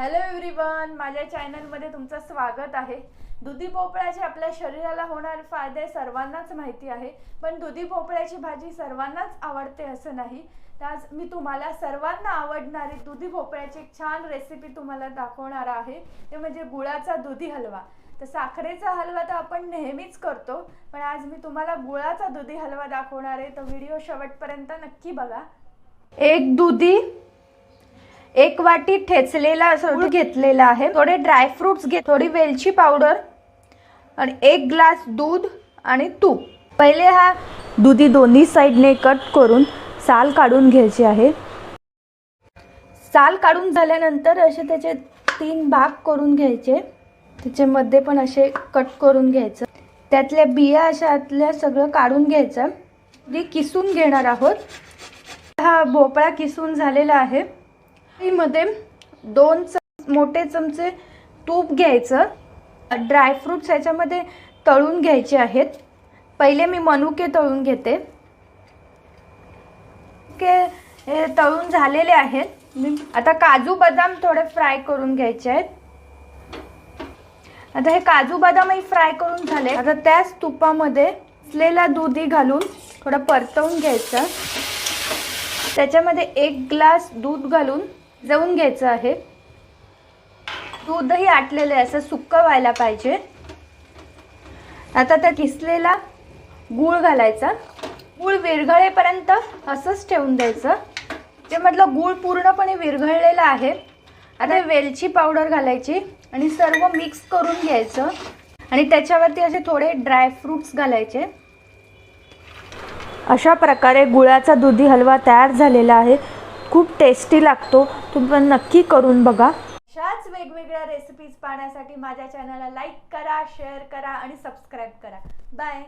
Hello everyone माझ्या चॅनलमध्ये तुमचं स्वागत आहे. दुधी भोपळ्याचे आपल्या शरीराला होणारे फायदे सर्वांनाच माहिती आहे पण दुधी भोपळ्याची भाजी सर्वांनाच आवडते असं नाही. तर आज मी तुम्हाला सर्वांना आवडणारी दुधी भोपळ्याची एक छान रेसिपी तुम्हाला दाखवणार आहे. ते म्हणजे गुळाचा दुधी हलवा. तर साखरेचा हलवा तर आपण नेहमीच करतो पण आज मी तुम्हाला गुळाचा दुधी हलवा दाखवणार आहे. तर व्हिडिओ शेवटपर्यंत नक्की बघा. एक दुधी एक वाटी ठेचलेला घेतलेला आहे. थोडे ड्रायफ्रुट्स घे थोडी वेलची पावडर आणि एक ग्लास दूध आणि तूप. पहिले हा दुधी दोन्ही साईडने कट करून साल काढून घ्यायची आहे. साल काढून झाल्यानंतर असे त्याचे तीन भाग करून घ्यायचे. त्याच्यामध्ये पण असे कट करून घ्यायचं. त्यातल्या बिया अशा आतल्या सगळं काढून घ्यायचं. ते किसून घेणार आहोत. हा भोपळा किसून झालेला आहे. मध्ये दोन चम मोठे चमचे तूप घ्यायचं. ड्रायफ्रुट्स ह्याच्यामध्ये तळून घ्यायचे आहेत. पहिले मी मनुके तळून घेते. के हे तळून झालेले आहेत. आता काजू बदाम थोडे फ्राय करून घ्यायचे आहेत. आता हे काजू बदामही फ्राय करून झाले. आता त्याच तुपामध्ये असलेला दुधी घालून थोडं परतवून घ्यायचं. त्याच्यामध्ये एक ग्लास दूध घालून जवून घ्यायचं आहे. दूधही आटलेलं आहे असं सुक्क व्हायला पाहिजे. आता त्या किसलेला गूळ घालायचा. गूळ विरघळेपर्यंत असंच ठेवून द्यायचं. ते म्हटलं गूळ पूर्णपणे विरघळलेला आहे. आता वेलची पावडर घालायची आणि सर्व मिक्स करून घ्यायचं. आणि त्याच्यावरती असे थोडे ड्रायफ्रुट्स घालायचे. अशा प्रकारे गुळाचा दुधी हलवा तयार झालेला आहे. खूप टेस्टी लागतो. तुम्ही पण नक्की करून बघा. अशाच वेगवेगळ्या रेसिपीज पाहण्यासाठी माझ्या चॅनलला लाईक करा शेअर करा आणि सबस्क्राईब करा. बाय